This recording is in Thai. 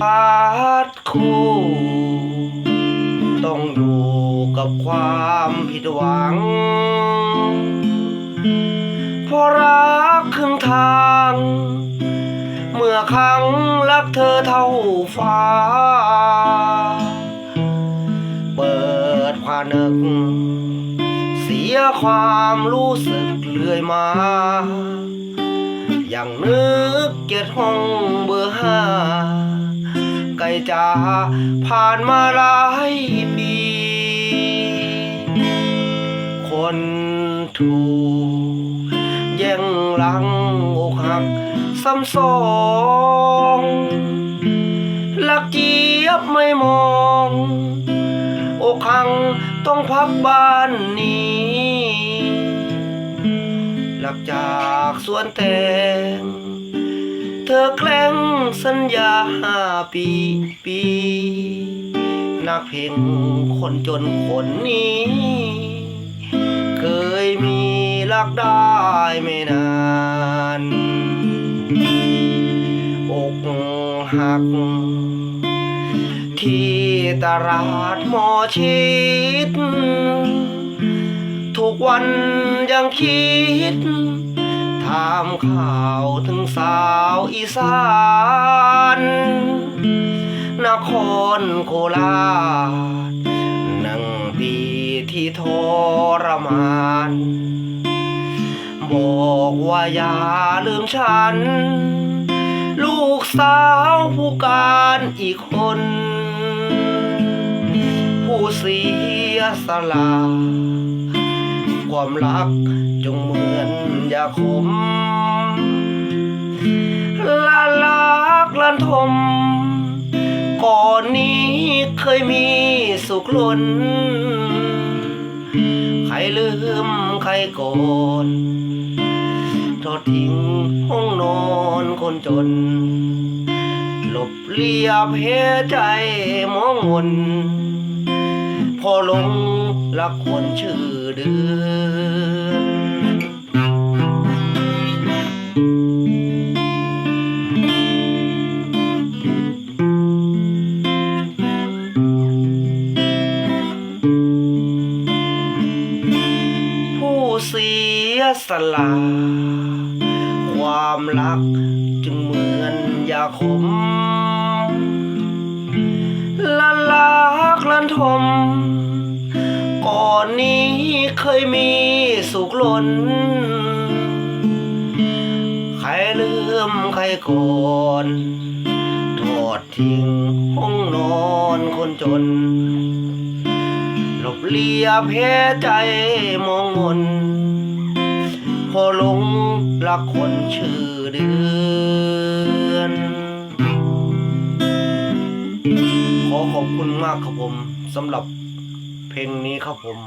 ปาดคู่ ต้องอยู่กับความผิดหวัง เพราะรักครึ่งทาง เมื่อครั้งรักเธอเท่าฟ้า เปิดผนึก เสียความรู้สึกเรื่อยมา ย่างนึกเกียดห้องเบอร์ห้าไกลจะผ่านมาหลายปี คนถูกแย่งหลังอกหักซ้ำสองลักเจี๊ยบไม่มองอกหังต้องพักบ้านนี้ ลักจากสวนแตง เธอแกล้งสัญญาห้าปีปี นักเพลงคนจนคนนี้ เคยมีรักได้ไม่นานอกหัก ที่ตลาดหมอชิด ทุกวันยังคิด ถามข่าวถึงสาวอีสานนครโคราชนั่งปีที่ทรมาน บอกว่าอย่าลืมฉัน ลูกสาวผู้การอีกคน ผู้เสียสละ ความรัก จงเหมือนยาขมละลักลันทม ก่อนนี้เคยมีสุขล้น ใครลืมใครโกนทอดทิ้งห้องนอนคนจน หลบเลียบเหใจมองมน พอลงรักคนชื่อเดือนผู้เสียสละ ความรักจึงเหมือนยาขมละลักลันทม ยมีสุขล้น ใครลืมใครก่อนทอดทิ้งห้องนอนคนจน หลบเลียบแพ้ใจมองมน พอหลงรักคนชื่อเดือนขอขอบคุณมากครับผมสำหรับ เพลงนี้ครับผม